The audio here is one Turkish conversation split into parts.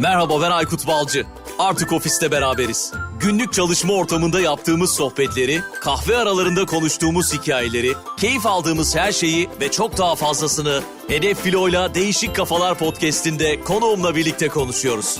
Merhaba ben Aykut Balcı. Artık ofiste beraberiz. Günlük çalışma ortamında yaptığımız sohbetleri, kahve aralarında konuştuğumuz hikayeleri, keyif aldığımız her şeyi ve çok daha fazlasını Hedef Filo'yla Değişik Kafalar podcast'inde konuğumla birlikte konuşuyoruz.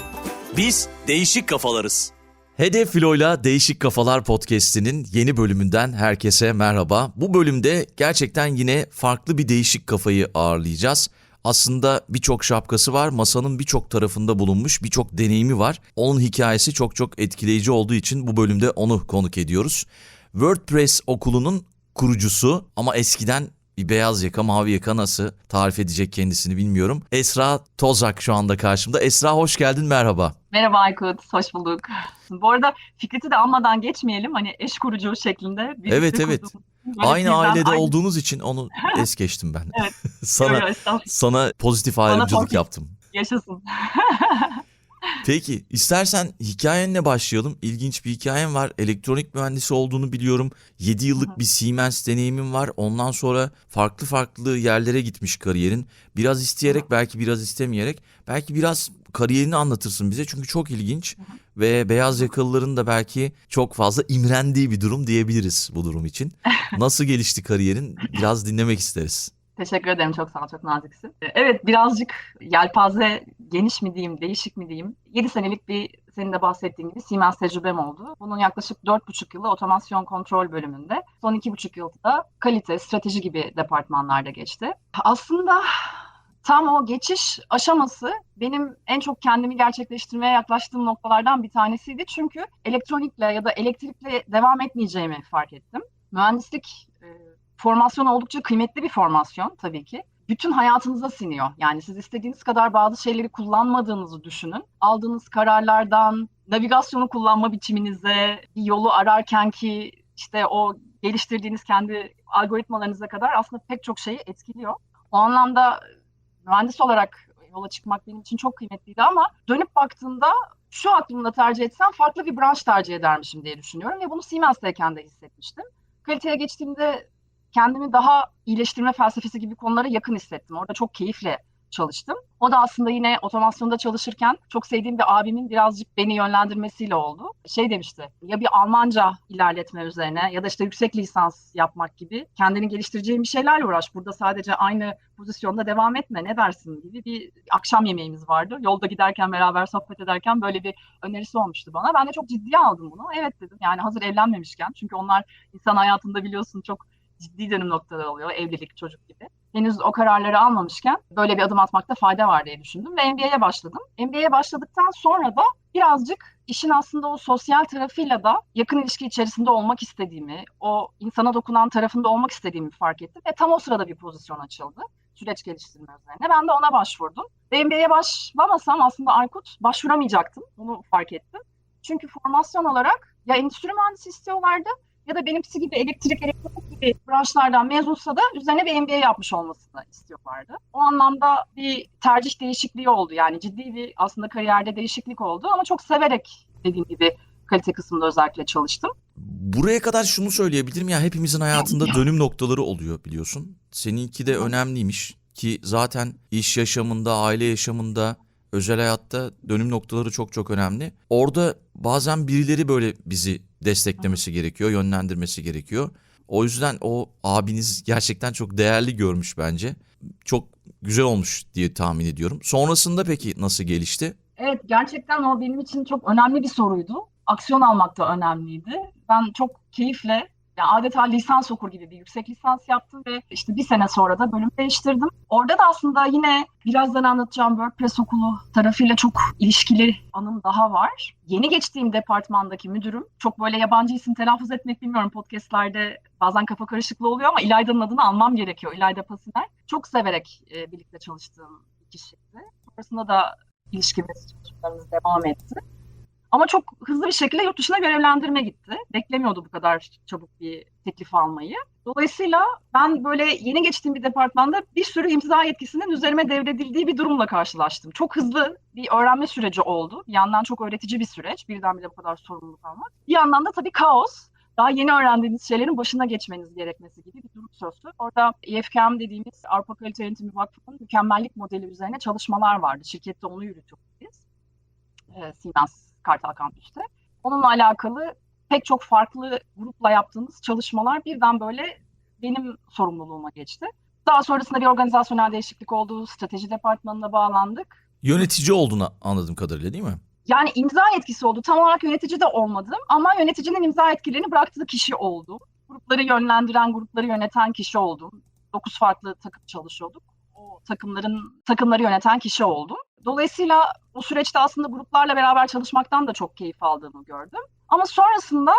Biz değişik kafalarız. Hedef Filo'yla Değişik Kafalar podcast'inin yeni bölümünden herkese merhaba. Bu bölümde gerçekten yine farklı bir değişik kafayı ağırlayacağız. Aslında birçok şapkası var, masanın birçok tarafında bulunmuş, birçok deneyimi var. Onun hikayesi çok çok etkileyici olduğu için bu bölümde onu konuk ediyoruz. WordPress okulunun kurucusu ama eskiden bir beyaz yaka, mavi yaka nasıl tarif edecek kendisini bilmiyorum. Esra Tozak şu anda karşımda. Esra hoş geldin, merhaba. Merhaba Aykut, hoş bulduk. Bu arada Fikret'i de almadan geçmeyelim. Hani eş kurucu şeklinde. birlikte Evet, evet. Böyle Aynı birden ailede aynı- olduğunuz için onu es geçtim ben. Evet. Sana yo, sana pozitif ayrımcılık pozitif. yaptım. Yaşasın. Peki istersen hikayenle başlayalım. İlginç bir hikayen var. Elektronik mühendisi olduğunu biliyorum. 7 yıllık bir Siemens deneyimin var. Ondan sonra farklı farklı yerlere gitmiş kariyerin. Biraz isteyerek belki biraz istemeyerek. Belki biraz kariyerini anlatırsın bize. Çünkü çok ilginç. Ve beyaz yakalıların da belki çok fazla imrendiği bir durum diyebiliriz bu durum için. Nasıl gelişti kariyerin? Biraz dinlemek isteriz. Teşekkür ederim, çok sağ ol, çok naziksin. Ee, Evet, birazcık yelpaze geniş mi diyeyim, değişik mi diyeyim. 7 senelik bir senin de bahsettiğin gibi Siemens tecrübem oldu. Bunun yaklaşık 4,5 yılı otomasyon kontrol bölümünde, son 2,5 yılda da kalite, strateji gibi departmanlarda geçti. Aslında tam o geçiş aşaması benim en çok kendimi gerçekleştirmeye yaklaştığım noktalardan bir tanesiydi. Çünkü elektronikle ya da elektrikle devam etmeyeceğimi fark ettim. Mühendislik e, formasyon oldukça kıymetli bir formasyon tabii ki. Bütün hayatınıza siniyor. Yani siz istediğiniz kadar bazı şeyleri kullanmadığınızı düşünün. Aldığınız kararlardan, navigasyonu kullanma biçiminize, bir yolu ararken ki işte o geliştirdiğiniz kendi algoritmalarınıza kadar aslında pek çok şeyi etkiliyor. O anlamda mühendis olarak yola çıkmak benim için çok kıymetliydi ama dönüp baktığımda şu aklımda tercih etsem farklı bir branş tercih edermişim diye düşünüyorum ve bunu Siemens'teyken de hissetmiştim. Kaliteye geçtiğimde kendimi daha iyileştirme felsefesi gibi konulara yakın hissettim. Orada çok keyifle çalıştım. O da aslında yine otomasyonda çalışırken çok sevdiğim bir abimin birazcık beni yönlendirmesiyle oldu. Şey demişti, ya bir Almanca ilerletme üzerine ya da işte yüksek lisans yapmak gibi kendini geliştireceğin bir şeylerle uğraş. Burada sadece aynı pozisyonda devam etme ne dersin gibi bir akşam yemeğimiz vardı. Yolda giderken beraber sohbet ederken böyle bir önerisi olmuştu bana. Ben de çok ciddiye aldım bunu. Evet dedim yani hazır evlenmemişken çünkü onlar insan hayatında biliyorsun çok ciddi dönüm noktaları oluyor. Evlilik, çocuk gibi. Henüz o kararları almamışken böyle bir adım atmakta fayda var diye düşündüm ve MBA'ye başladım. MBA'ye başladıktan sonra da birazcık işin aslında o sosyal tarafıyla da yakın ilişki içerisinde olmak istediğimi, o insana dokunan tarafında olmak istediğimi fark ettim ve tam o sırada bir pozisyon açıldı. Süreç geliştirme üzerine. Ben de ona başvurdum. Ve MBA'ye başlamasam aslında Aykut başvuramayacaktım. Bunu fark ettim. Çünkü formasyon olarak ya endüstri mühendisi istiyorlardı ya da benimkisi gibi elektrik, elektronik gibi branşlardan mezunsa da üzerine bir MBA yapmış olmasını istiyorlardı. O anlamda bir tercih değişikliği oldu. Yani ciddi bir aslında kariyerde değişiklik oldu ama çok severek dediğim gibi kalite kısmında özellikle çalıştım. Buraya kadar şunu söyleyebilirim ya hepimizin hayatında dönüm noktaları oluyor biliyorsun. Seninki de önemliymiş ki zaten iş yaşamında, aile yaşamında, özel hayatta dönüm noktaları çok çok önemli. Orada bazen birileri böyle bizi desteklemesi gerekiyor, yönlendirmesi gerekiyor. O yüzden o abiniz gerçekten çok değerli görmüş bence. Çok güzel olmuş diye tahmin ediyorum. Sonrasında peki nasıl gelişti? Evet gerçekten o benim için çok önemli bir soruydu. Aksiyon almak da önemliydi. Ben çok keyifle yani adeta lisans okur gibi bir yüksek lisans yaptım ve işte bir sene sonra da bölüm değiştirdim. Orada da aslında yine birazdan anlatacağım WordPress okulu tarafıyla çok ilişkili anım daha var. Yeni geçtiğim departmandaki müdürüm, çok böyle yabancı isim telaffuz etmek bilmiyorum podcastlerde bazen kafa karışıklığı oluyor ama İlayda'nın adını almam gerekiyor. İlayda Pasiner. Çok severek e, birlikte çalıştığım bir kişiydi. Sonrasında da ilişkimiz, devam etti. Ama çok hızlı bir şekilde yurt dışına görevlendirme gitti. Beklemiyordu bu kadar çabuk bir teklif almayı. Dolayısıyla ben böyle yeni geçtiğim bir departmanda bir sürü imza yetkisinin üzerime devredildiği bir durumla karşılaştım. Çok hızlı bir öğrenme süreci oldu. Bir yandan çok öğretici bir süreç. Birdenbire bu kadar sorumluluk almak. Bir yandan da tabii kaos. Daha yeni öğrendiğiniz şeylerin başına geçmeniz gerekmesi gibi bir durum sözü. Orada EFKM dediğimiz Avrupa Kalite Yönetimi Vakfı'nın mükemmellik modeli üzerine çalışmalar vardı. Şirkette onu yürütüyoruz biz. e, Siemens Kartal Kampüs'te. Onunla alakalı pek çok farklı grupla yaptığımız çalışmalar birden böyle benim sorumluluğuma geçti. Daha sonrasında bir organizasyonel değişiklik oldu. Strateji departmanına bağlandık. Yönetici olduğunu anladığım kadarıyla değil mi? Yani imza etkisi oldu. Tam olarak yönetici de olmadım ama yöneticinin imza etkilerini bıraktığı kişi oldum. Grupları yönlendiren, grupları yöneten kişi oldum. Dokuz farklı takım çalışıyorduk. Takımların takımları yöneten kişi oldum. Dolayısıyla o süreçte aslında gruplarla beraber çalışmaktan da çok keyif aldığımı gördüm. Ama sonrasında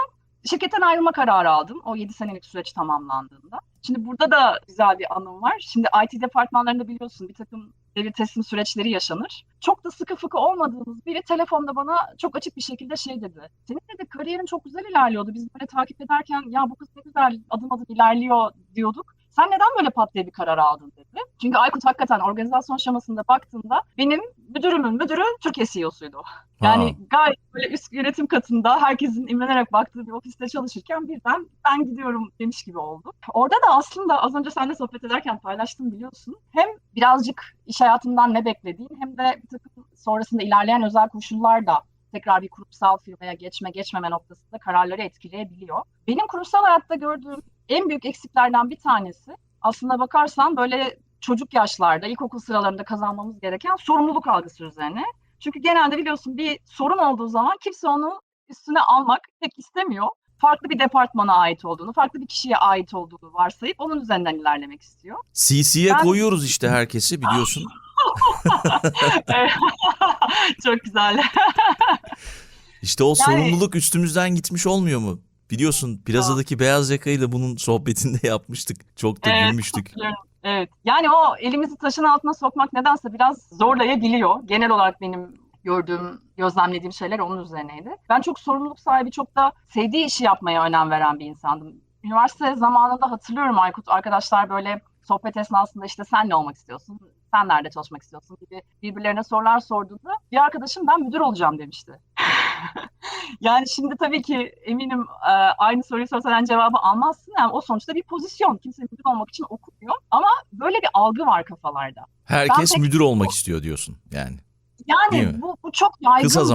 şirketten ayrılma kararı aldım. O 7 senelik süreç tamamlandığında. Şimdi burada da güzel bir anım var. Şimdi IT departmanlarında biliyorsun bir takım devir teslim süreçleri yaşanır. Çok da sıkı fıkı olmadığımız biri telefonda bana çok açık bir şekilde şey dedi. Senin dedi kariyerin çok güzel ilerliyordu. Biz böyle takip ederken ya bu kız ne güzel adım adım ilerliyor diyorduk. Sen neden böyle pat diye bir karar aldın dedi. Çünkü Aykut hakikaten organizasyon şemasında baktığında benim müdürümün müdürü Türkiye CEO'suydu. Yani Ha. gayet böyle üst yönetim katında herkesin imrenerek baktığı bir ofiste çalışırken birden ben gidiyorum demiş gibi oldu. Orada da aslında az önce seninle sohbet ederken paylaştım biliyorsun. Hem birazcık iş hayatından ne beklediğin hem de bir takım sonrasında ilerleyen özel koşullar da tekrar bir kurumsal firmaya geçme geçmeme noktasında kararları etkileyebiliyor. Benim kurumsal hayatta gördüğüm en büyük eksiklerden bir tanesi aslında bakarsan böyle çocuk yaşlarda, ilkokul sıralarında kazanmamız gereken sorumluluk algısı üzerine. Çünkü genelde biliyorsun bir sorun olduğu zaman kimse onu üstüne almak pek istemiyor. Farklı bir departmana ait olduğunu, farklı bir kişiye ait olduğunu varsayıp onun üzerinden ilerlemek istiyor. CC'ye Ben- koyuyoruz işte herkesi biliyorsun. Çok güzel. İşte o Yani- sorumluluk üstümüzden gitmiş olmuyor mu? Biliyorsun plazadaki beyaz yakayla bunun sohbetinde yapmıştık. Çok da Evet. gülmüştük. Evet. Yani o elimizi taşın altına sokmak nedense biraz zorlayabiliyor. Genel olarak benim gördüğüm, gözlemlediğim şeyler onun üzerineydi. Ben çok sorumluluk sahibi, çok da sevdiği işi yapmaya önem veren bir insandım. Üniversite zamanında hatırlıyorum Aykut, arkadaşlar böyle sohbet esnasında işte sen ne olmak istiyorsun, sen nerede çalışmak istiyorsun gibi birbirlerine sorular sorduğunda bir arkadaşım ben müdür olacağım demişti. yani şimdi tabii ki eminim e, aynı soruyu sorsan cevabı almazsın. Yani o sonuçta bir pozisyon. Kimse müdür olmak için okumuyor. Ama böyle bir algı var kafalarda. Herkes pek- müdür olmak istiyor diyorsun yani. Yani bu, bu çok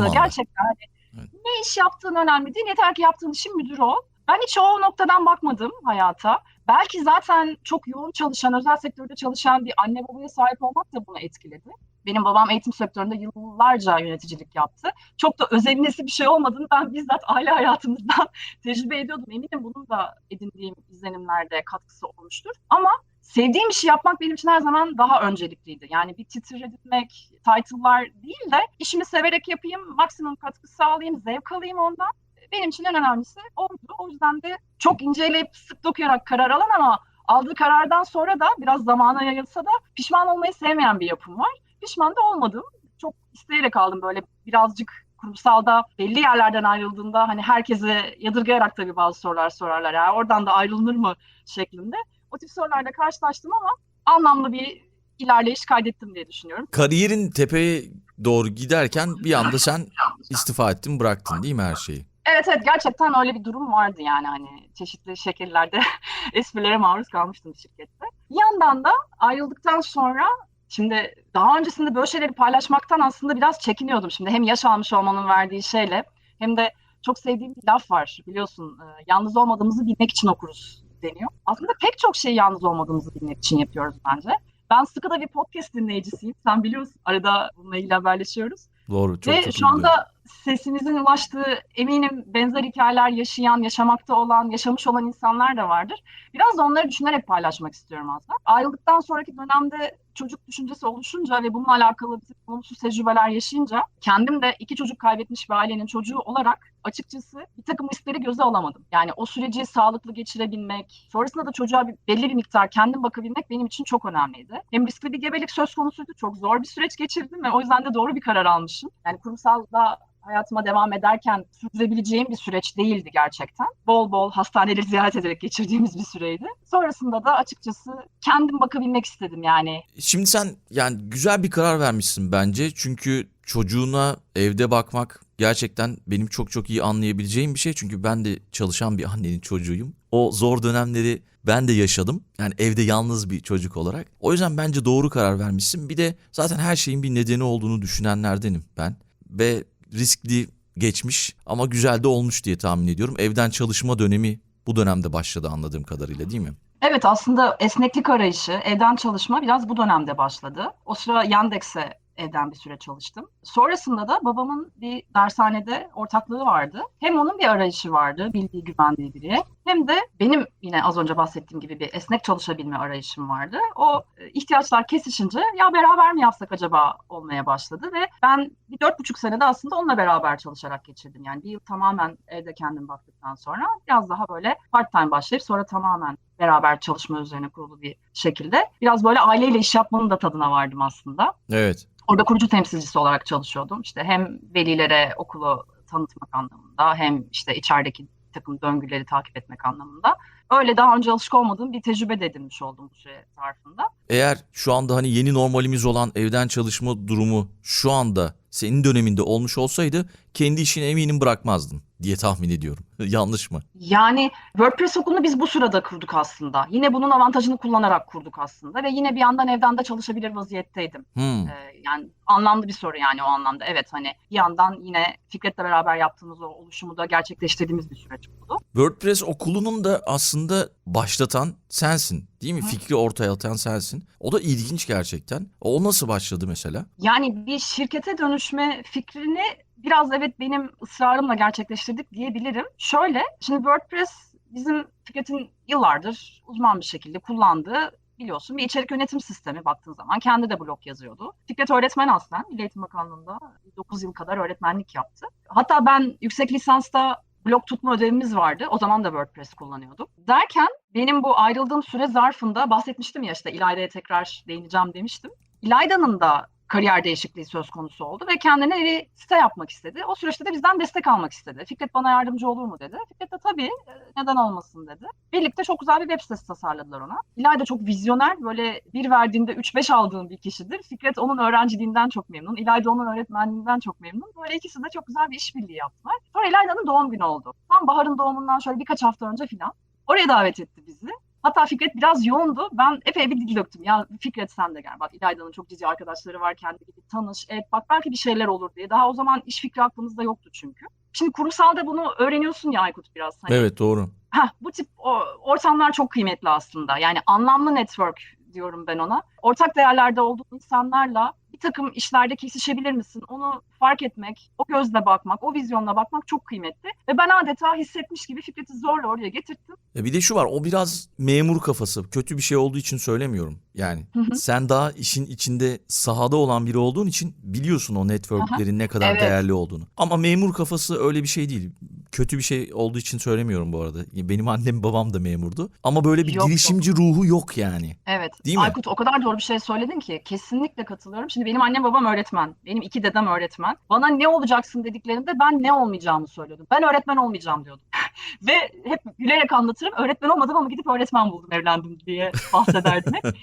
zamanda. gerçekten. Hani Evet. Ne iş yaptığın önemli değil. Yeter ki yaptığın işin müdürü ol. Ben hiç o noktadan bakmadım hayata. Belki zaten çok yoğun çalışan, özel sektörde çalışan bir anne babaya sahip olmak da bunu etkiledi. Benim babam eğitim sektöründe yıllarca yöneticilik yaptı. Çok da özenlesi bir şey olmadığını ben bizzat aile hayatımızdan tecrübe ediyordum. Eminim bunun da edindiğim izlenimlerde katkısı olmuştur. Ama sevdiğim işi yapmak benim için her zaman daha öncelikliydi. Yani bir titir edinmek, title'lar değil de işimi severek yapayım, maksimum katkı sağlayayım, zevk alayım ondan. Benim için en önemlisi oydu. O yüzden de çok inceleyip sık dokuyarak karar alan ama aldığı karardan sonra da biraz zamana yayılsa da pişman olmayı sevmeyen bir yapım var. Pişman da olmadım. Çok isteyerek aldım böyle birazcık kurumsalda belli yerlerden ayrıldığında hani herkese yadırgayarak tabii bazı sorular sorarlar. Ya oradan da ayrılınır mı şeklinde. O tip sorularla karşılaştım ama anlamlı bir ilerleyiş kaydettim diye düşünüyorum. Kariyerin tepeye doğru giderken bir anda sen istifa ettin bıraktın değil mi her şeyi? Evet evet gerçekten öyle bir durum vardı yani hani çeşitli şekillerde esprilere maruz kalmıştım şirkette. Bir yandan da ayrıldıktan sonra şimdi daha öncesinde böyle şeyleri paylaşmaktan aslında biraz çekiniyordum. Şimdi hem yaş almış olmanın verdiği şeyle hem de çok sevdiğim bir laf var biliyorsun e, yalnız olmadığımızı bilmek için okuruz deniyor. Aslında pek çok şeyi yalnız olmadığımızı bilmek için yapıyoruz bence. Ben sıkı da bir podcast dinleyicisiyim. Sen biliyorsun arada bununla ilgili haberleşiyoruz. Doğru çok Ve çok şu anda sesimizin ulaştığı eminim benzer hikayeler yaşayan, yaşamakta olan, yaşamış olan insanlar da vardır. Biraz da onları düşünerek paylaşmak istiyorum aslında. Ayrıldıktan sonraki dönemde çocuk düşüncesi oluşunca ve bununla alakalı bir olumsuz tecrübeler yaşayınca kendim de iki çocuk kaybetmiş bir ailenin çocuğu olarak açıkçası bir takım hisleri göze alamadım. Yani o süreci sağlıklı geçirebilmek, sonrasında da çocuğa bir, belli bir miktar kendim bakabilmek benim için çok önemliydi. Hem riskli bir gebelik söz konusuydu, çok zor bir süreç geçirdim ve o yüzden de doğru bir karar almışım. Yani kurumsalda hayatıma devam ederken sürdürebileceğim bir süreç değildi gerçekten. Bol bol hastaneleri ziyaret ederek geçirdiğimiz bir süreydi. Sonrasında da açıkçası kendim bakabilmek istedim yani. Şimdi sen yani güzel bir karar vermişsin bence. Çünkü çocuğuna evde bakmak gerçekten benim çok çok iyi anlayabileceğim bir şey. Çünkü ben de çalışan bir annenin çocuğuyum. O zor dönemleri ben de yaşadım. Yani evde yalnız bir çocuk olarak. O yüzden bence doğru karar vermişsin. Bir de zaten her şeyin bir nedeni olduğunu düşünenlerdenim ben. Ve riskli geçmiş ama güzel de olmuş diye tahmin ediyorum. Evden çalışma dönemi bu dönemde başladı anladığım kadarıyla değil mi? Evet aslında esneklik arayışı, evden çalışma biraz bu dönemde başladı. O sıra Yandex'e evden bir süre çalıştım. Sonrasında da babamın bir dershanede ortaklığı vardı. Hem onun bir arayışı vardı, bildiği güvendiği biri. Hem de benim yine az önce bahsettiğim gibi bir esnek çalışabilme arayışım vardı. O e, ihtiyaçlar kesişince ya beraber mi yapsak acaba olmaya başladı ve ben bir dört buçuk senede aslında onunla beraber çalışarak geçirdim. Yani bir yıl tamamen evde kendim baktıktan sonra biraz daha böyle part time başlayıp sonra tamamen beraber çalışma üzerine kurulu bir şekilde. Biraz böyle aileyle iş yapmanın da tadına vardım aslında. Evet. Orada kurucu temsilcisi olarak çalışıyordum. İşte hem velilere okulu tanıtmak anlamında hem işte içerideki takım döngüleri takip etmek anlamında. Öyle daha önce alışık olmadığım bir tecrübe de edinmiş oldum bu süre zarfında. Eğer şu anda hani yeni normalimiz olan evden çalışma durumu şu anda senin döneminde olmuş olsaydı kendi işini eminim bırakmazdın diye tahmin ediyorum. Yanlış mı? Yani WordPress okulunu biz bu sırada kurduk aslında. Yine bunun avantajını kullanarak kurduk aslında ve yine bir yandan evden de çalışabilir vaziyetteydim. Hmm. Ee, yani anlamlı bir soru yani o anlamda. Evet hani bir yandan yine Fikret'le beraber yaptığımız o oluşumu da gerçekleştirdiğimiz bir süreç oldu. WordPress okulunun da aslında başlatan sensin değil mi? Hı. Fikri ortaya atan sensin. O da ilginç gerçekten. O nasıl başladı mesela? Yani bir şirkete dönüşme fikrini biraz evet benim ısrarımla gerçekleştirdik diyebilirim. Şöyle, şimdi WordPress bizim Fikret'in yıllardır uzman bir şekilde kullandığı biliyorsun bir içerik yönetim sistemi baktığın zaman. Kendi de blog yazıyordu. Fikret öğretmen aslen. Milli Eğitim Bakanlığı'nda 9 yıl kadar öğretmenlik yaptı. Hatta ben yüksek lisansta blog tutma ödevimiz vardı. O zaman da WordPress kullanıyordum. Derken benim bu ayrıldığım süre zarfında bahsetmiştim ya işte İlayda'ya tekrar değineceğim demiştim. İlayda'nın da kariyer değişikliği söz konusu oldu ve kendine bir site yapmak istedi. O süreçte de bizden destek almak istedi. Fikret bana yardımcı olur mu dedi. Fikret de tabii e, neden olmasın dedi. Birlikte çok güzel bir web sitesi tasarladılar ona. İlayda çok vizyoner böyle bir verdiğinde 3-5 aldığım bir kişidir. Fikret onun öğrenciliğinden çok memnun. İlayda onun öğretmenliğinden çok memnun. Böyle ikisi de çok güzel bir işbirliği yaptılar. Sonra İlayda'nın doğum günü oldu. Tam Bahar'ın doğumundan şöyle birkaç hafta önce falan. Oraya davet etti bizi. Hatta Fikret biraz yoğundu. Ben epey bir dil döktüm. Ya Fikret sen de gel. Bak İlayda'nın çok cici arkadaşları var. Kendi gibi tanış. Et bak belki bir şeyler olur diye. Daha o zaman iş fikri aklımızda yoktu çünkü. Şimdi kurumsalda bunu öğreniyorsun ya Aykut biraz. Hani, Evet doğru. heh, bu tip o, ortamlar çok kıymetli aslında. Yani anlamlı network diyorum ben ona. Ortak değerlerde olduğu insanlarla bir takım işlerde kesişebilir misin? Onu fark etmek, o gözle bakmak, o vizyonla bakmak çok kıymetli. Ve ben adeta hissetmiş gibi Fikret'i zorla oraya getirttim. Ya bir de şu var o biraz memur kafası. Kötü bir şey olduğu için söylemiyorum. Yani Hı hı. sen daha işin içinde sahada olan biri olduğun için biliyorsun o networklerin ne kadar Evet. değerli olduğunu. Ama memur kafası öyle bir şey değil. Kötü bir şey olduğu için söylemiyorum bu arada. Benim annem babam da memurdu. Ama böyle bir Yok, yok. girişimci ruhu yok yani. Evet. Değil mi? Aykut o kadar doğru bir şey söyledin ki kesinlikle katılıyorum. Şimdi benim annem babam öğretmen. Benim iki dedem öğretmen. Bana ne olacaksın dediklerinde ben ne olmayacağımı söylüyordum. Ben öğretmen olmayacağım diyordum. Ve hep gülerek anlatırım. Öğretmen olmadım ama gidip öğretmen buldum evlendim diye bahsederdim hep.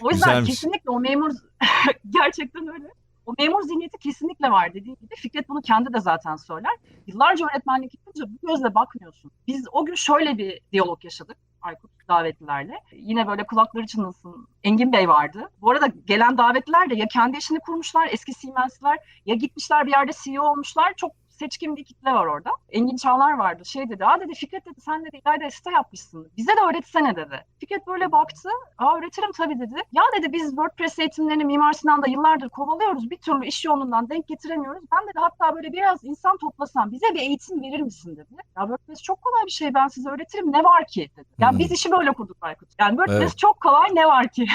O yüzden Güzelmiş. kesinlikle o memur gerçekten öyle. O memur zihniyeti kesinlikle var dediği gibi. Fikret bunu kendi de zaten söyler. Yıllarca öğretmenlik yapınca bu gözle bakmıyorsun. Biz o gün şöyle bir diyalog yaşadık. Aykut davetlilerle. Yine böyle kulakları çınlasın. Engin Bey vardı. Bu arada gelen davetliler de ya kendi işini kurmuşlar, eski Siemens'ler ya gitmişler bir yerde CEO olmuşlar. Çok seçkin bir kitle var orada. Engin Çağlar vardı. Şey dedi, aa dedi Fikret dedi sen dedi İlayda site yapmışsın. Bize de öğretsene dedi. Fikret böyle baktı. Aa öğretirim tabii dedi. Ya dedi biz WordPress eğitimlerini Mimar Sinan'da yıllardır kovalıyoruz. Bir türlü iş yoğunluğundan denk getiremiyoruz. Ben dedi hatta böyle biraz insan toplasam bize bir eğitim verir misin dedi. Ya WordPress çok kolay bir şey ben size öğretirim ne var ki dedi. Ya Hmm. biz işi böyle kurduk Aykut. Yani WordPress Evet. çok kolay ne var ki?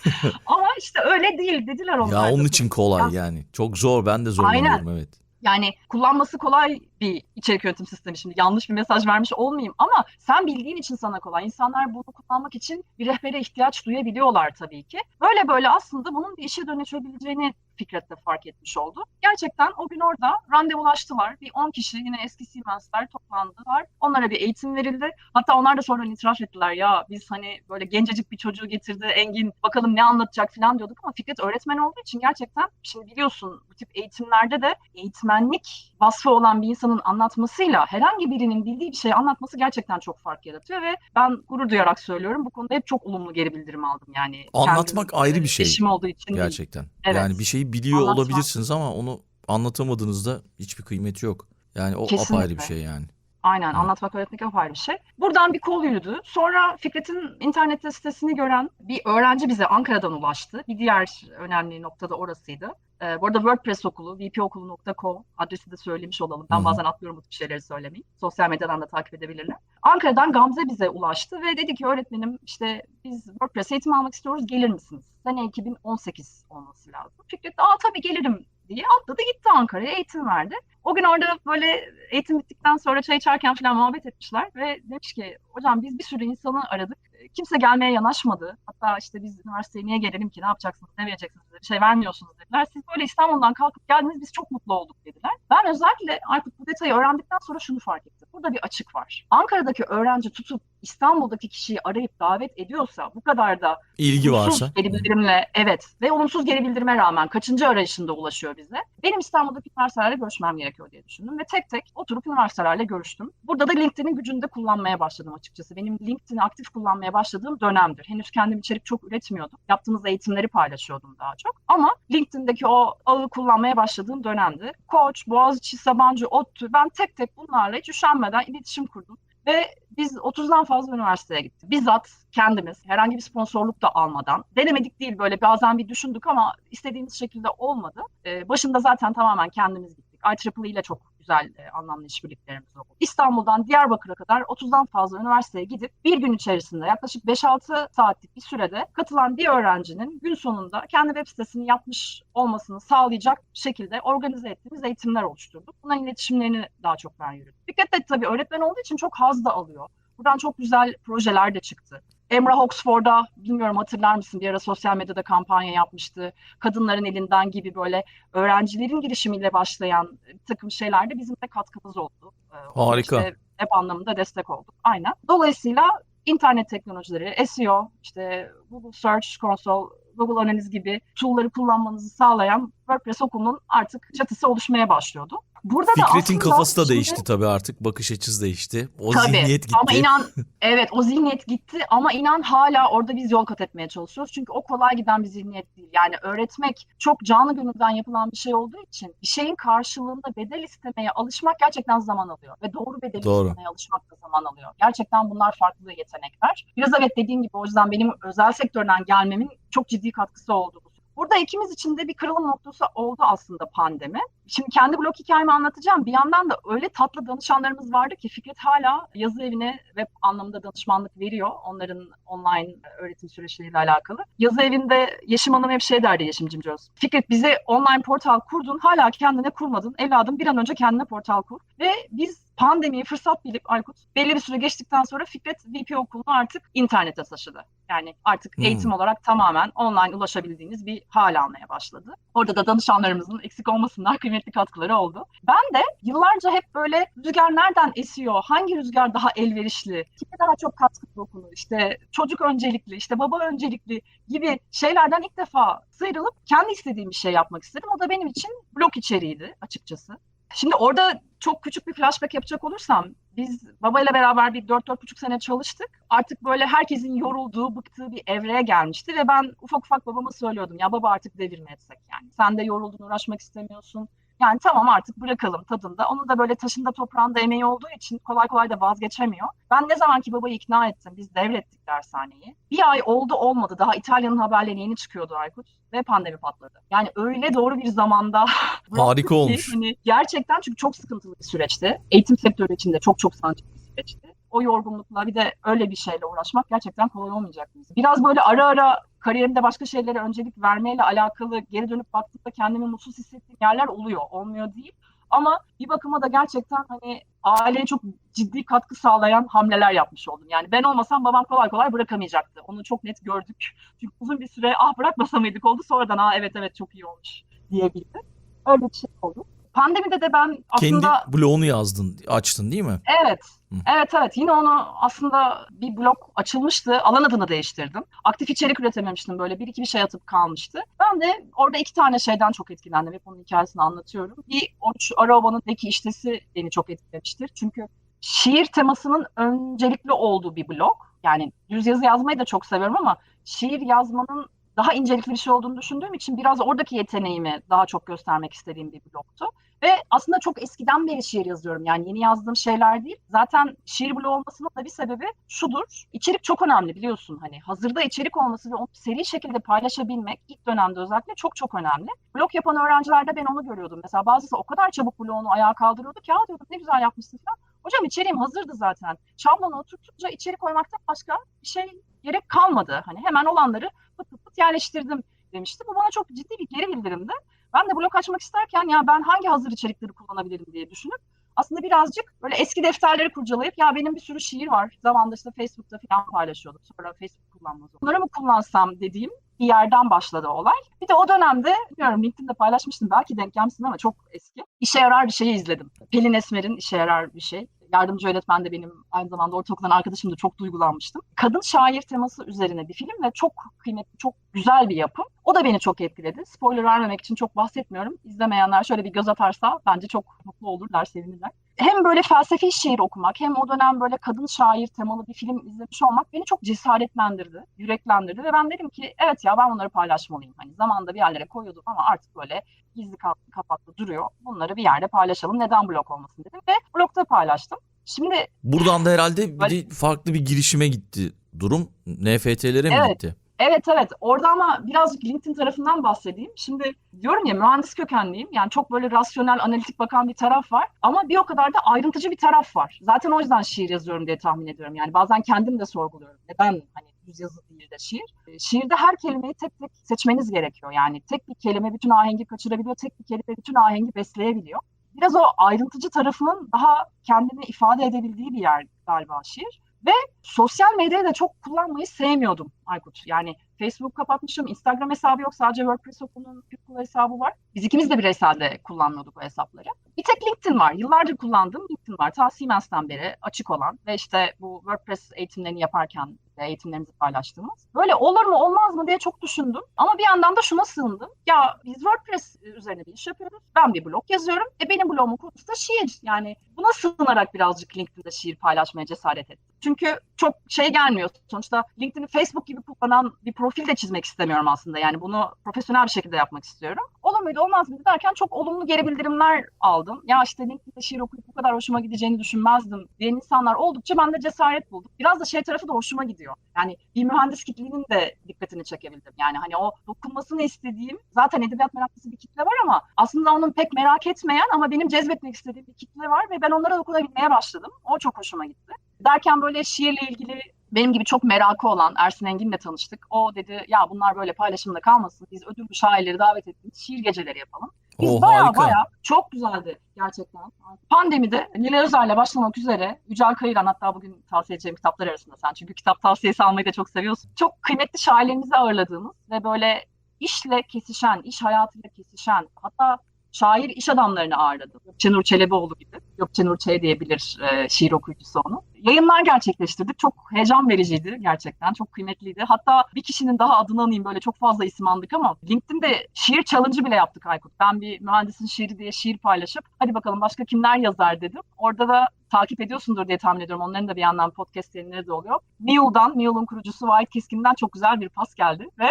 Ama işte öyle değil dediler onlar. Ya onun için kolay yani. Çok zor ben de zorlanıyorum evet. Yani kullanması kolay bir içerik yönetim sistemi şimdi yanlış bir mesaj vermiş olmayayım ama sen bildiğin için sana kolay. İnsanlar bunu kullanmak için bir rehbere ihtiyaç duyabiliyorlar tabii ki. Böyle böyle aslında bunun bir işe dönüşebileceğini Fikret de fark etmiş oldu. Gerçekten o gün orada randevulaştılar. Bir 10 kişi yine eski Siemens'ler toplandılar. Onlara bir eğitim verildi. Hatta onlar da sonra itiraf ettiler ya biz hani böyle gencecik bir çocuğu getirdi Engin bakalım ne anlatacak falan diyorduk ama Fikret öğretmen olduğu için gerçekten şimdi biliyorsun bu tip eğitimlerde de eğitmenlik vasfı olan bir insanın anlatmasıyla herhangi birinin bildiği bir şeyi anlatması gerçekten çok fark yaratıyor ve ben gurur duyarak söylüyorum bu konuda hep çok olumlu geri bildirim aldım yani. Anlatmak kendim, ayrı e, bir şey. Eşim olduğu için değil. Gerçekten. Evet. Yani bir şeyi biliyor Anlatmak. olabilirsiniz ama onu anlatamadığınızda hiçbir kıymeti yok. Yani o Kesinlikle. apayrı bir şey yani. Aynen anlatmak öğretmek apayrı bir şey. Buradan bir kol yürüdü. Sonra Fikret'in internette sitesini gören bir öğrenci bize Ankara'dan ulaştı. Bir diğer önemli nokta da orasıydı. Ee, bu arada WordPress okulu, vpokulu.co adresi de söylemiş olalım. Ben bazen atlıyorum bu şeyleri söylemeyi. Sosyal medyadan da takip edebilirler. Ankara'dan Gamze bize ulaştı ve dedi ki öğretmenim işte biz WordPress eğitimi almak istiyoruz gelir misiniz? Sene 2018 olması lazım. Fikret aa tabii gelirim diye atladı gitti Ankara'ya eğitim verdi. O gün orada böyle eğitim bittikten sonra çay içerken falan muhabbet etmişler ve demiş ki hocam biz bir sürü insanı aradık. Kimse gelmeye yanaşmadı. Hatta işte biz üniversiteye niye gelelim ki ne yapacaksınız ne vereceksiniz bir şey vermiyorsunuz dediler. Siz böyle İstanbul'dan kalkıp geldiniz biz çok mutlu olduk dediler. Ben özellikle Aykut bu detayı öğrendikten sonra şunu fark ettim. Burada bir açık var. Ankara'daki öğrenci tutup İstanbul'daki kişiyi arayıp davet ediyorsa bu kadar da İlgi varsa. geri bildirimle evet ve olumsuz geri bildirime rağmen kaçıncı arayışında ulaşıyor bize. Benim İstanbul'daki üniversitelerle görüşmem gerekiyor diye düşündüm ve tek tek oturup üniversitelerle görüştüm. Burada da LinkedIn'in gücünü de kullanmaya başladım açıkçası. Benim LinkedIn'i aktif kullanmaya başladığım dönemdir. Henüz kendim içerik çok üretmiyordum. Yaptığımız eğitimleri paylaşıyordum daha çok. Ama LinkedIn'deki o ağı kullanmaya başladığım dönemdi. Koç, Boğaziçi, Sabancı, ODTÜ ben tek tek bunlarla hiç üşenmeden iletişim kurdum. Ve biz 30'dan fazla üniversiteye gittik. Bizzat kendimiz herhangi bir sponsorluk da almadan. Denemedik değil böyle bazen bir düşündük ama istediğimiz şekilde olmadı. Ee, başında zaten tamamen kendimiz gittik. IEEE ile çok güzel e, anlamlı işbirliklerimiz oldu. İstanbul'dan Diyarbakır'a kadar 30'dan fazla üniversiteye gidip bir gün içerisinde yaklaşık 5-6 saatlik bir sürede katılan bir öğrencinin gün sonunda kendi web sitesini yapmış olmasını sağlayacak şekilde organize ettiğimiz eğitimler oluşturduk. Bunların iletişimlerini daha çok ben yürüdüm. Fikret de tabii öğretmen olduğu için çok haz da alıyor. Buradan çok güzel projeler de çıktı. Emrah Oxford'a bilmiyorum hatırlar mısın bir ara sosyal medyada kampanya yapmıştı. Kadınların elinden gibi böyle öğrencilerin girişimiyle başlayan bir takım şeylerde bizim de katkımız oldu. Ee, Harika. işte web anlamında destek olduk. Aynen. Dolayısıyla internet teknolojileri, SEO, işte Google Search Console, Google Analiz gibi tool'ları kullanmanızı sağlayan WordPress okulunun artık çatısı oluşmaya başlıyordu. Burada da Fikret'in aslında kafası da şimdi- değişti tabii artık. Bakış açısı değişti. O Tabii. zihniyet gitti. Ama inan evet o zihniyet gitti ama inan hala orada biz yol kat etmeye çalışıyoruz. Çünkü o kolay giden bir zihniyet değil. Yani öğretmek çok canlı gönülden yapılan bir şey olduğu için bir şeyin karşılığında bedel istemeye alışmak gerçekten zaman alıyor. Ve doğru bedeli Doğru. istemeye alışmak da zaman alıyor. Gerçekten bunlar farklı yetenekler. Biraz evet dediğim gibi o yüzden benim özel sektörden gelmemin çok ciddi katkısı oldu. Bu. Burada ikimiz için de bir kırılım noktası oldu aslında pandemi. Şimdi kendi blog hikayemi anlatacağım. Bir yandan da öyle tatlı danışanlarımız vardı ki Fikret hala yazı evine web anlamında danışmanlık veriyor. Onların online öğretim süreçleriyle alakalı. Yazı evinde Yeşim Hanım hep şey derdi Yeşim Cimcioz. Fikret bize online portal kurdun hala kendine kurmadın. Evladım bir an önce kendine portal kur. Ve biz pandemiyi fırsat bilip Aykut belli bir süre geçtikten sonra Fikret VP okulunu artık internete taşıdı. Yani artık Hmm. eğitim olarak tamamen online ulaşabildiğiniz bir hal almaya başladı. Orada da danışanlarımızın eksik olmasınlar kıymetli katkıları oldu. Ben de yıllarca hep böyle rüzgar nereden esiyor, hangi rüzgar daha elverişli, kime daha çok katkı dokunur, işte çocuk öncelikli, işte baba öncelikli gibi şeylerden ilk defa sıyrılıp kendi istediğim bir şey yapmak istedim. O da benim için blog içeriğiydi açıkçası. Şimdi orada çok küçük bir flashback yapacak olursam biz babayla beraber bir 4-4,5 sene çalıştık. Artık böyle herkesin yorulduğu, bıktığı bir evreye gelmişti ve ben ufak ufak babama söylüyordum ya baba artık devir mi etsek yani. Sen de yoruldun, uğraşmak istemiyorsun. Yani tamam artık bırakalım tadında. Onun da böyle taşında toprağında emeği olduğu için kolay kolay da vazgeçemiyor. Ben ne zaman ki babayı ikna ettim, biz devrettik dershaneyi. Bir ay oldu olmadı. Daha İtalya'nın haberleri yeni çıkıyordu Aykut ve pandemi patladı. Yani öyle doğru bir zamanda Harika olmuş. Hani gerçekten çünkü çok sıkıntılı bir süreçti. Eğitim sektörü için de çok çok sancılı bir süreçti. O yorgunlukla bir de öyle bir şeyle uğraşmak gerçekten kolay olmayacak. Biraz böyle ara ara kariyerimde başka şeylere öncelik vermeyle alakalı geri dönüp baktığımda kendimi mutsuz hissettiğim yerler oluyor. Olmuyor değil. Ama bir bakıma da gerçekten hani aileye çok ciddi katkı sağlayan hamleler yapmış oldum. Yani ben olmasam babam kolay kolay bırakamayacaktı. Onu çok net gördük. Çünkü uzun bir süre ah bırakmasa mıydık oldu. Sonradan ah evet evet çok iyi olmuş diyebildim. Öyle bir şey oldu. Pandemide de ben aslında Kendi bloğunu yazdın, açtın değil mi? Evet. Evet evet yine onu aslında bir blog açılmıştı. Alan adını değiştirdim. Aktif içerik üretememiştim böyle bir iki bir şey atıp kalmıştı. Ben de orada iki tane şeyden çok etkilendim. Hep onun hikayesini anlatıyorum. Bir Orç Araoba'nın Deki iştesi beni çok etkilemiştir. Çünkü şiir temasının öncelikli olduğu bir blog. Yani düz yazı yazmayı da çok seviyorum ama şiir yazmanın daha incelikli bir şey olduğunu düşündüğüm için biraz oradaki yeteneğimi daha çok göstermek istediğim bir blogtu. Ve aslında çok eskiden beri şiir yazıyorum. Yani yeni yazdığım şeyler değil. Zaten şiir bloğu olmasının da bir sebebi şudur. İçerik çok önemli biliyorsun. Hani hazırda içerik olması ve onu seri şekilde paylaşabilmek ilk dönemde özellikle çok çok önemli. Blog yapan öğrencilerde ben onu görüyordum. Mesela bazısı o kadar çabuk bloğunu ayağa kaldırıyordu ki ya diyordum ne güzel yapmışsın falan. Hocam içeriğim hazırdı zaten. Şablonu oturtunca içeri koymaktan başka bir şey gerek kalmadı. Hani hemen olanları pıt pıt yerleştirdim demişti. Bu bana çok ciddi bir geri bildirimdi. Ben de blog açmak isterken ya ben hangi hazır içerikleri kullanabilirim diye düşünüp aslında birazcık böyle eski defterleri kurcalayıp ya benim bir sürü şiir var. Zamanında işte Facebook'ta falan paylaşıyordum. Sonra Facebook kullanmaz. Bunları mı kullansam dediğim bir yerden başladı olay. Bir de o dönemde bilmiyorum LinkedIn'de paylaşmıştım. Belki denk gelmişsin ama çok eski. İşe yarar bir şeyi izledim. Pelin Esmer'in işe yarar bir şey yardımcı öğretmen de benim aynı zamanda ortaokuldan arkadaşım da çok duygulanmıştım. Kadın şair teması üzerine bir film ve çok kıymetli, çok güzel bir yapım. O da beni çok etkiledi. Spoiler vermemek için çok bahsetmiyorum. İzlemeyenler şöyle bir göz atarsa bence çok mutlu olurlar, sevinirler. Hem böyle felsefi şiir okumak hem o dönem böyle kadın şair temalı bir film izlemiş olmak beni çok cesaretlendirdi, yüreklendirdi ve ben dedim ki evet ya ben bunları paylaşmalıyım. Hani zamanında bir yerlere koyuyordum ama artık böyle gizli kapaklı duruyor. Bunları bir yerde paylaşalım. Neden blog olmasın dedim ve blogda paylaştım. Şimdi Buradan da herhalde bir farklı bir girişime gitti durum. NFT'lere mi Evet. gitti? Evet evet orada ama birazcık LinkedIn tarafından bahsedeyim. Şimdi diyorum ya mühendis kökenliyim. Yani çok böyle rasyonel, analitik bakan bir taraf var. Ama bir o kadar da ayrıntıcı bir taraf var. Zaten o yüzden şiir yazıyorum diye tahmin ediyorum. Yani bazen kendim de sorguluyorum. Neden hani düz yazı değil de şiir? Ee, Şiirde her kelimeyi tek tek seçmeniz gerekiyor. Yani tek bir kelime bütün ahengi kaçırabiliyor. Tek bir kelime bütün ahengi besleyebiliyor. Biraz o ayrıntıcı tarafının daha kendini ifade edebildiği bir yer galiba şiir. Ve sosyal medyayı da çok kullanmayı sevmiyordum Aykut. Yani Facebook kapatmışım, Instagram hesabı yok. Sadece WordPress okulunun Google hesabı var. Biz ikimiz de bireyselde kullanmıyorduk o hesapları. Bir tek LinkedIn var. Yıllardır kullandığım LinkedIn var. Ta Siemens'ten beri açık olan ve işte bu WordPress eğitimlerini yaparken eğitimlerimizi paylaştığımız. Böyle olur mu olmaz mı diye çok düşündüm. Ama bir yandan da şuna sığındım. Ya biz WordPress üzerine bir iş yapıyoruz. Ben bir blog yazıyorum. E benim blogumun konusu da şiir. Yani buna sığınarak birazcık LinkedIn'de şiir paylaşmaya cesaret ettim. Çünkü çok şey gelmiyor. Sonuçta LinkedIn'i Facebook gibi kullanan bir profil de çizmek istemiyorum aslında. Yani bunu profesyonel bir şekilde yapmak istiyorum. Olur muydu olmaz mıydı derken çok olumlu geri bildirimler aldım. Ya işte LinkedIn'de şiir okuyup bu kadar hoşuma gideceğini düşünmezdim diyen insanlar oldukça ben de cesaret buldum. Biraz da şey tarafı da hoşuma gidiyor. Yani bir mühendis kitlenin de dikkatini çekebildim. Yani hani o dokunmasını istediğim zaten edebiyat meraklısı bir kitle var ama aslında onun pek merak etmeyen ama benim cezbetmek istediğim bir kitle var ve ben onlara dokunabilmeye başladım. O çok hoşuma gitti. Derken böyle şiirle ilgili benim gibi çok merakı olan Ersin Engin'le tanıştık. O dedi ya bunlar böyle paylaşımda kalmasın. Biz ödüllü şairleri davet ettik. Şiir geceleri yapalım. Biz O baya harika. baya çok güzeldi gerçekten. Pandemide Nilay Özer'le başlamak üzere Yücel Kayıran hatta bugün tavsiye edeceğim kitaplar arasında sen çünkü kitap tavsiyesi almayı da çok seviyorsun. Çok kıymetli şairlerimizi ağırladığımız ve böyle işle kesişen, iş hayatıyla kesişen hatta şair iş adamlarını ağırladım. Gökçenur Çelebioğlu gibi. Gökçenur Ç diyebilir e, şiir okuyucusu onu. Yayınlar gerçekleştirdik. Çok heyecan vericiydi gerçekten. Çok kıymetliydi. Hatta bir kişinin daha adını anayım böyle çok fazla isim andık ama LinkedIn'de şiir challenge'ı bile yaptık Aykut. Ben bir mühendisin şiiri diye şiir paylaşıp hadi bakalım başka kimler yazar dedim. Orada da takip ediyorsundur diye tahmin ediyorum. Onların da bir yandan podcast yayınları da oluyor. Neil'dan, Neil'un kurucusu Vahit Keskin'den çok güzel bir pas geldi ve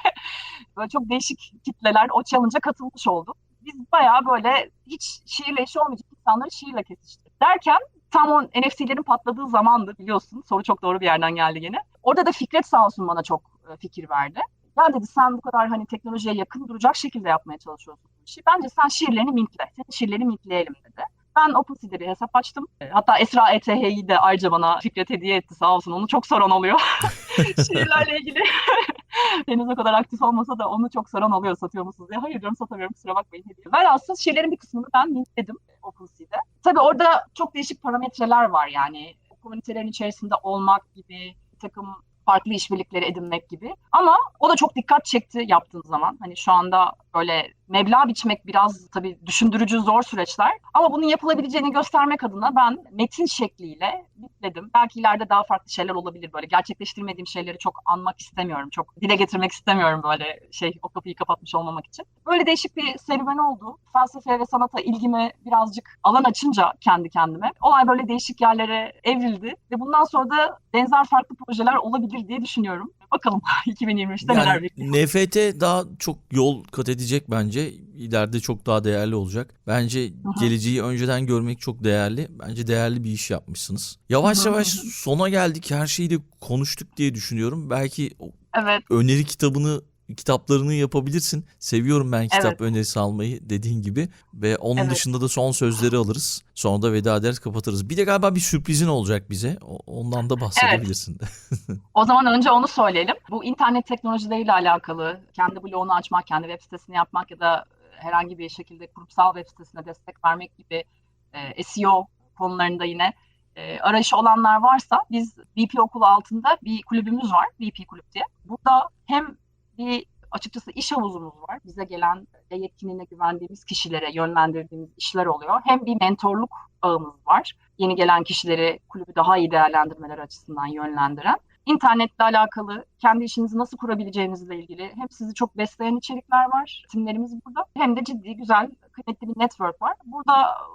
böyle çok değişik kitleler o challenge'a katılmış oldu. Biz bayağı böyle hiç şiirle işi olmayacak insanları şiirle kesiştirdik. Derken tam o NFT'lerin patladığı zamandı biliyorsun. Soru çok doğru bir yerden geldi gene. Orada da Fikret sağ olsun bana çok e, fikir verdi. Ya dedi sen bu kadar hani teknolojiye yakın duracak şekilde yapmaya çalışıyorsun bu işi. Bence sen şiirlerini mintle. Senin şiirlerini mintleyelim dedi. Ben OpenSea'de bir hesap açtım. E, Hatta Esra ETH'yi de ayrıca bana Fikret hediye etti sağ olsun. Onu çok soran oluyor. Şiirlerle ilgili. Henüz o kadar aktif olmasa da onu çok soran oluyor satıyor musunuz diye. Hayır diyorum satamıyorum kusura bakmayın hediye. Velhasıl şiirlerin bir kısmını ben mintledim OpenSea'de. Tabii orada çok değişik parametreler var yani. Komünitelerin içerisinde olmak gibi, bir takım farklı işbirlikleri edinmek gibi. Ama o da çok dikkat çekti yaptığın zaman. Hani şu anda böyle meblağ biçmek biraz tabii düşündürücü zor süreçler. Ama bunun yapılabileceğini göstermek adına ben metin şekliyle bitledim. Belki ileride daha farklı şeyler olabilir böyle. Gerçekleştirmediğim şeyleri çok anmak istemiyorum. Çok dile getirmek istemiyorum böyle şey o kapıyı kapatmış olmamak için. Böyle değişik bir serüven oldu. Felsefe ve sanata ilgimi birazcık alan açınca kendi kendime. Olay böyle değişik yerlere evrildi. Ve bundan sonra da benzer farklı projeler olabilir diye düşünüyorum. Bakalım 2023'te neler Yani bekliyor. NFT daha çok yol kat edecek bence. İleride çok daha değerli olacak. Bence hı. geleceği önceden görmek çok değerli. Bence değerli bir iş yapmışsınız. Yavaş Hı hı, yavaş sona geldik. Her şeyi de konuştuk diye düşünüyorum. Belki Evet. öneri kitabını kitaplarını yapabilirsin. Seviyorum ben kitap Evet. önerisi almayı dediğin gibi ve onun Evet. dışında da son sözleri alırız. Sonra da veda ederiz kapatırız. Bir de galiba bir sürprizin olacak bize. Ondan da bahsedebilirsin. O zaman önce onu söyleyelim. Bu internet teknolojileriyle alakalı kendi bloğunu açmak, kendi web sitesini yapmak ya da herhangi bir şekilde kurumsal web sitesine destek vermek gibi e, SEO konularında yine e, arayışı olanlar varsa biz VP okulu altında bir kulübümüz var. VP kulüp diye. Burada hem bir açıkçası iş havuzumuz var. Bize gelen ve yetkinliğine güvendiğimiz kişilere yönlendirdiğimiz işler oluyor. Hem bir mentorluk ağımız var. Yeni gelen kişileri kulübü daha iyi değerlendirmeler açısından yönlendiren. İnternetle alakalı kendi işinizi nasıl kurabileceğinizle ilgili hem sizi çok besleyen içerikler var, timlerimiz burada. Hem de ciddi, güzel, kıymetli bir network var. Burada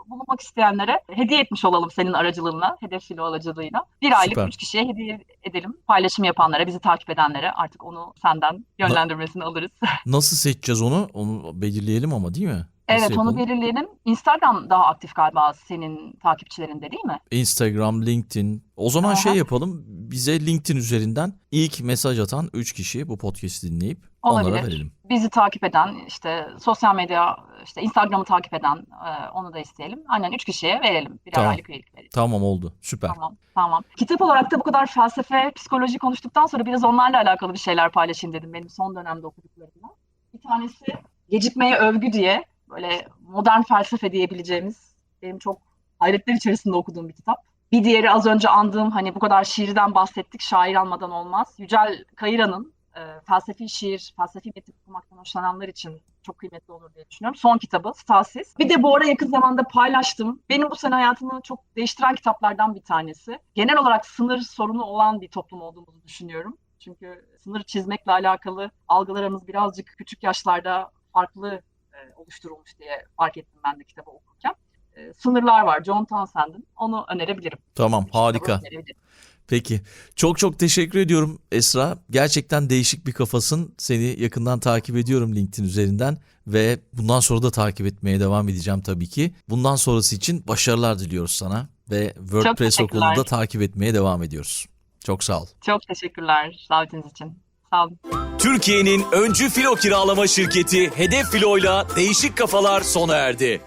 bulunmak isteyenlere hediye etmiş olalım senin aracılığınla, hedef filo aracılığıyla. Bir aylık Süper. üç kişiye hediye edelim. Paylaşım yapanlara, bizi takip edenlere artık onu senden yönlendirmesini alırız. Nasıl seçeceğiz onu? Onu belirleyelim ama değil mi? Nasıl evet onu yapalım? belirleyelim. Instagram daha aktif galiba senin takipçilerinde değil mi? Instagram, LinkedIn. O zaman Aha. şey yapalım. Bize LinkedIn üzerinden ilk mesaj atan 3 kişi bu podcast'i dinleyip onlara Olabilir. verelim. bizi takip eden, işte sosyal medya, işte Instagram'ı takip eden e, onu da isteyelim. Aynen üç kişiye verelim. Birer Tamam. aylık üyelik verelim. Tamam oldu. Süper. Tamam, tamam. Kitap olarak da bu kadar felsefe, psikoloji konuştuktan sonra biraz onlarla alakalı bir şeyler paylaşayım dedim benim son dönemde okuduklarımdan. Bir tanesi Gecikmeye Övgü diye böyle modern felsefe diyebileceğimiz benim çok hayretler içerisinde okuduğum bir kitap. Bir diğeri az önce andığım hani bu kadar şiirden bahsettik, şair almadan olmaz. Yücel Kayıra'nın e, felsefi şiir, felsefi metin okumaktan hoşlananlar için çok kıymetli olur diye düşünüyorum. Son kitabı Stasis. Bir de bu ara yakın zamanda paylaştım. Benim bu sene hayatımı çok değiştiren kitaplardan bir tanesi. Genel olarak sınır sorunu olan bir toplum olduğumuzu düşünüyorum. Çünkü sınır çizmekle alakalı algılarımız birazcık küçük yaşlarda farklı e, oluşturulmuş diye fark ettim ben de kitabı okurken. E, Sınırlar var John Townsend'in. Onu önerebilirim. Tamam harika. önerebilirim. Peki. Çok çok teşekkür ediyorum Esra. Gerçekten değişik bir kafasın. Seni yakından takip ediyorum LinkedIn üzerinden ve bundan sonra da takip etmeye devam edeceğim tabii ki. Bundan sonrası için başarılar diliyoruz sana ve WordPress teşekkürler. okulunu da takip etmeye devam ediyoruz. Çok sağ ol. Çok teşekkürler davetiniz için. Sağ. Türkiye'nin öncü filo kiralama şirketi Hedef Filo'yla değişik kafalar sona erdi.